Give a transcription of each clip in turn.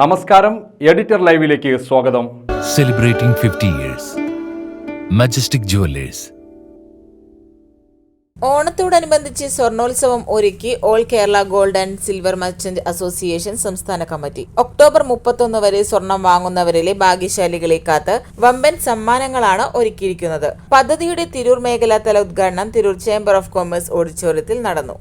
നമസ്കാരം എഡിറ്റർ ലൈവിലേക്ക് സ്വാഗതം. സെലിബ്രേറ്റിംഗ് 50 ഇയേഴ്സ് മജസ്റ്റിക് ജുവല്ലേഴ്സ് ഓണത്തോടനുബന്ധിച്ച് സ്വർണോത്സവം ഒരുക്കി all Kerala gold and silver merchant association സംസ്ഥാന കമ്മിറ്റി. ഒക്ടോബർ മുപ്പത്തൊന്ന് വരെ സ്വർണം വാങ്ങുന്നവരിലെ ഭാഗ്യശാലികളെ കാത്ത് വമ്പൻ സമ്മാനങ്ങളാണ് ഒരുക്കിയിരിക്കുന്നത്. പദ്ധതിയുടെ തിരൂർ മേഖലാതല ഉദ്ഘാടനം തിരൂർ ചേംബർ ഓഫ് കൊമേഴ്സ് ഓഡിറ്റോറിയത്തിൽ നടന്നു.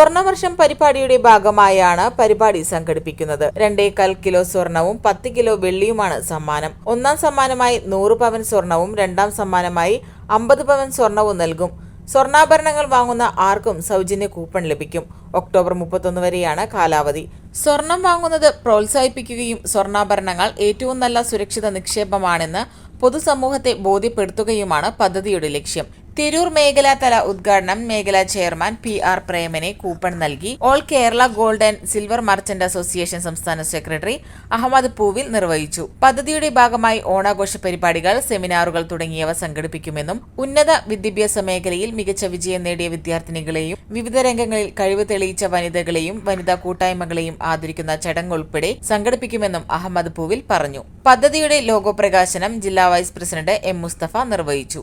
സ്വർണവർഷം പരിപാടിയുടെ ഭാഗമായാണ് പരിപാടി സംഘടിപ്പിക്കുന്നത്. രണ്ടേകാൽ കിലോ സ്വർണവും പത്ത് കിലോ വെള്ളിയുമാണ് സമ്മാനം. ഒന്നാം സമ്മാനമായി നൂറ് പവൻ സ്വർണവും രണ്ടാം സമ്മാനമായി അമ്പത് പവൻ സ്വർണവും നൽകും. സ്വർണാഭരണങ്ങൾ വാങ്ങുന്ന ആർക്കും സൗജന്യ കൂപ്പൺ ലഭിക്കും. ഒക്ടോബർ മുപ്പത്തൊന്ന് വരെയാണ് കാലാവധി. സ്വർണം വാങ്ങുന്നത് പ്രോത്സാഹിപ്പിക്കുകയും സ്വർണാഭരണങ്ങൾ ഏറ്റവും നല്ല സുരക്ഷിത നിക്ഷേപമാണെന്ന് പൊതുസമൂഹത്തെ ബോധ്യപ്പെടുത്തുകയുമാണ് പദ്ധതിയുടെ ലക്ഷ്യം. തിരൂർ മേഖലാതല ഉദ്ഘാടനം മേഖലാ ചെയർമാൻ പി ആർ പ്രേമനെ കൂപ്പൺ നൽകി. All Kerala gold and silver merchant association സംസ്ഥാന സെക്രട്ടറി അഹമ്മദ് പൂവിൽ നിർവഹിച്ചു. പദ്ധതിയുടെ ഭാഗമായി ഓണാഘോഷ പരിപാടികൾ സെമിനാറുകൾ തുടങ്ങിയവ സംഘടിപ്പിക്കുമെന്നും ഉന്നത വിദ്യാഭ്യാസ മേഖലയിൽ മികച്ച വിജയം നേടിയ വിദ്യാർത്ഥിനികളെയും വിവിധ രംഗങ്ങളിൽ കഴിവ് തെളിയിച്ച വനിതകളെയും വനിതാ കൂട്ടായ്മകളെയും ആദരിക്കുന്ന ചടങ്ങ് ഉൾപ്പെടെ സംഘടിപ്പിക്കുമെന്നും അഹമ്മദ് പൂവിൽ പറഞ്ഞു. പദ്ധതിയുടെ ലോഗോ പ്രകാശനം ജില്ലാ വൈസ് പ്രസിഡന്റ് എം മുസ്തഫ നിർവഹിച്ചു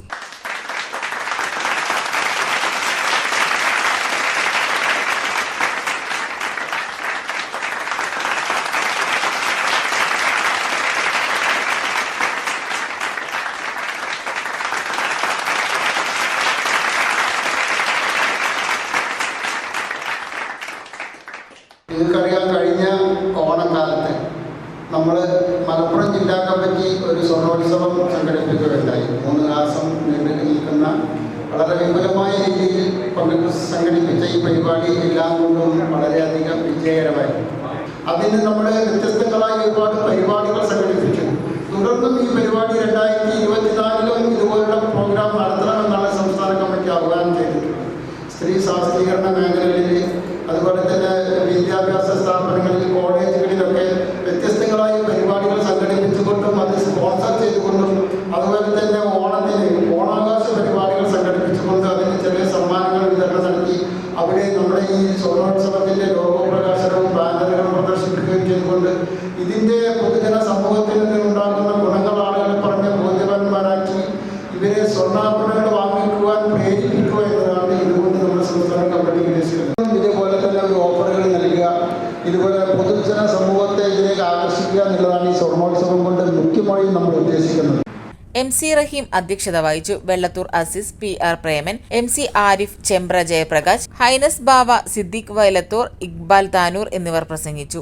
നിങ്ങൾക്കറിയാം കഴിഞ്ഞ ഓണക്കാലത്ത് നമ്മൾ മലപ്പുറം ജില്ലാ കമ്മിറ്റി സ്വർണോത്സവം സംഘടിപ്പിക്കുകയുണ്ടായി. മൂന്ന് മാസം നീണ്ടു നിൽക്കുന്ന വളരെ വിപുലമായ രീതിയിൽ പങ്കെടുപ്പ് സംഘടിപ്പിച്ച ഈ പരിപാടി എല്ലാം കൊണ്ടും വളരെയധികം വിജയകരമായിരുന്നു. അതിന് നമ്മൾ വ്യത്യസ്തങ്ങളായ ഒരുപാട് പരിപാടികൾ സംഘടിപ്പിച്ചു. തുടർന്നും ഈ പരിപാടി രണ്ടായിരത്തി ഇരുപത്തിനാലിലും ഇതുപോലുള്ള പ്രോഗ്രാം നടത്തണമെന്നാണ് സംസ്ഥാന കമ്മിറ്റി ആഹ്വാനം ചെയ്തിട്ടുള്ളത് സ്ത്രീ ശാസ്ത്രീകരണ മേഖലകളിൽ അതുപോലെ തന്നെ വിദ്യാഭ്യാസ സ്ഥാപനങ്ങളിൽ കോളേജുകളിലൊക്കെ വ്യത്യസ്തങ്ങളായ പരിപാടികൾ സംഘടിപ്പിച്ചുകൊണ്ടും അത് സ്പോൺസർ ചെയ്തുകൊണ്ടും അതുപോലെ തന്നെ ഓണത്തിന് ഓണാഘോഷ പരിപാടികൾ സംഘടിപ്പിച്ചുകൊണ്ട് അതിന് ചെറിയ സമ്മാനങ്ങൾ വിതരണം നടത്തി അവിടെ നമ്മുടെ ഈ സ്വർണോത്സവത്തിന്റെ ലോഗോ പ്രകാശനവും ബാനറുകളും ചെയ്തുകൊണ്ട് ഇതിന്റെ പൊതുജന സമൂഹത്തിൽ നിന്നുണ്ടാകുന്ന ഗുണങ്ങൾ ആളുകളെ പറഞ്ഞ് ബോധ്യവാന്മാരാക്കി ഇവരെ സ്വർണാഭരണങ്ങൾ വാങ്ങിക്കുവാൻ പ്രേരിപ്പിക്കുക എന്നതാണ് ഇതുകൊണ്ട് നമ്മുടെ സംസ്ഥാന കമ്മിറ്റി ഉദ്ദേശിക്കുന്നത്. ഇതുപോലെ തന്നെ ഒരു ഓഫറുകൾ നൽകുക ഇതുപോലെ പൊതുജന സമൂഹത്തെ ഇതിലേക്ക് ആകർഷിക്കുക എന്നുള്ളതാണ് ഈ സ്വർണോത്സവം കൊണ്ട് മുഖ്യമായും നമ്മൾ ഉദ്ദേശിക്കുന്നത്. എം സി റഹീം അധ്യക്ഷത വഹിച്ചു Vellathur Aziz P R Preman M C Arif Chembra Jayaprakash highness Bava Siddique Vayalathur Iqbal Tanur എന്നിവർ പ്രസംഗിച്ചു.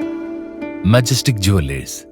majestic jewellers